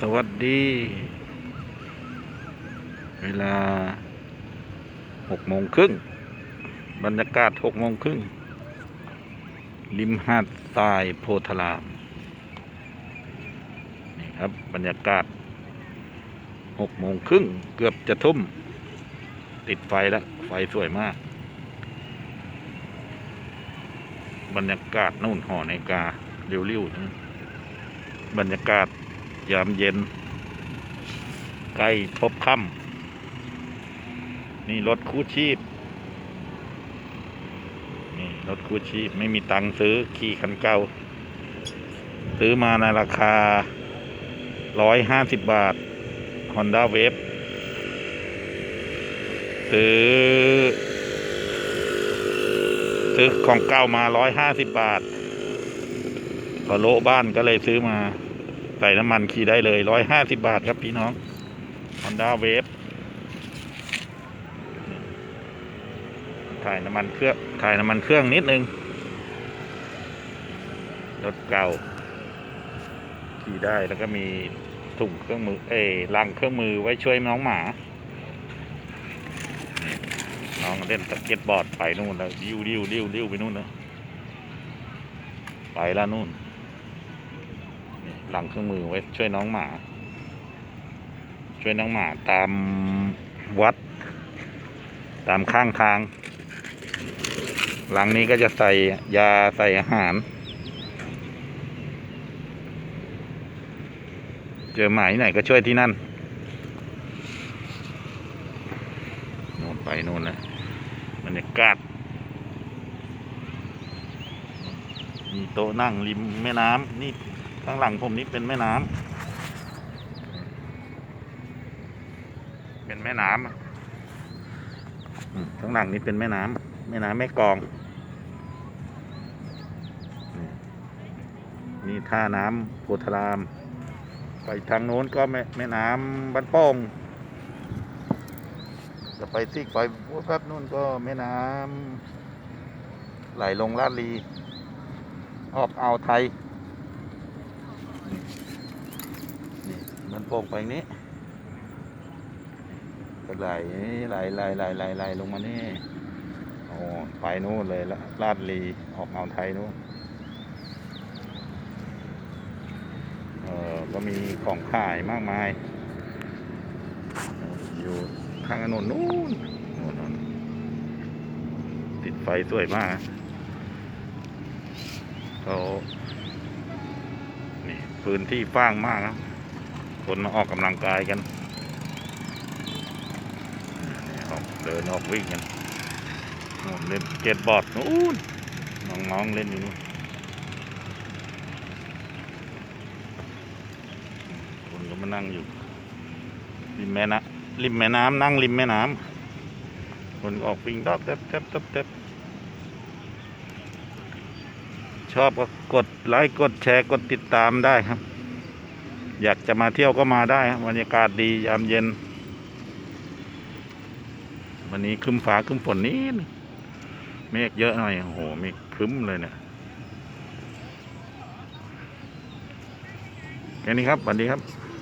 สวัสดี เวลาหกโมงครึ่งบรรยากาศหกโมงครึ่งริมหาดทรายโพธาราม นี่ครับบรรยากาศหกโมงครึ่งเกือบจะทุ่ม ติดไฟแล้ว ไฟสวยมาก บรรยากาศนู่นหอในกาเริ้วๆนะบรรยากาศ ยามเย็น ใกล้พบค่ำนี่รถคู่ชีพ นี่รถคู่ชีพ ไม่มีตังค์ซื้อขี่คันเก่า ซื้อมาในราคาร้อยห้าสิบบาท Honda Wave ซื้อ ซื้อของเก่ามาร้อยห้าสิบบาทพอโลบ้านก็เลยซื้อมา ส่น้ำมันขี่ได้เลยร้อยห้าสิบบาทครับพี่น้อง Honda Wave ถ่ายน้ำมันเครื่องถ่ายน้ำมันเครื่องนิดนึง รถเก่า ขี่ได้แล้วก็มีถุงเครื่องมือ เอ้ลังเครื่องมือไว้ช่วยน้องหมา น้องเล่นสเก็ตบอร์ดไปนู่นแล้วดิ้วดิ้วดิ้วดิ้วไปนู่นแล้วไปแล้วนู่น ลังเครื่องมือไว้ช่วยน้องหมา ช่วยน้องหมาตามวัด ตามข้างทางหลังนี้ก็จะใส่ยาใส่อาหาร เจอหมาที่ไหนก็ช่วยที่นั่นโน่นไปโน่นนะบรรยากาศมีโต๊ะนั่งริมแม่น้ำนี่ ข้างหลังผมนี่เป็นแม่น้ำเป็นแม่น้ำข้างหลังนี่เป็นแม่น้ำแม่น้ำแม่กองนี่ท่าน้ำโพธาราม ไปทางโน้นก็แม่แม่น้ำบ้านโป่งจะไปซีกไปแป๊บนู่นก็แม่น้ำไหลลงลาดลี ออกอ่าวไทย นี่บ้านโป่งไปนี้ก็ไหลไหลไหลไหลไหลไหลลงมานี่โอ้ไปนู่นเลยละลาดลีออกอ่าวไทยนู่นเออก็มีของขายมากมาย อยู่ข้างถนนนู้นนู่นนติดไฟสวยมากเขา พื้นที่ฟ้างมากนะคนมาออกกำลังกายกันออกเดินออกวิ่งกันเล่นเก็ตบอร์ดนู้นน้องๆเล่นอยู่นู่นคนก็มานั่งอยู่ ริมแม่น้ำริมแม่น้ำนั่งริมแม่น้ำคนก็ออกวิ่งดอกเต็บเต็บเต็บเต็บ ชอบก็กดไลค์กดแชร์กดติดตามได้ครับ อยากจะมาเที่ยวก็มาได้บรรยากาศดียามเย็น วันนี้ครึ้มฟ้าครึ้มฝนนิดเมฆเยอะหน่อยโอ้โหเมฆครึ้มเลยเนี่ยแค่นี้ครับสวัสดีครับ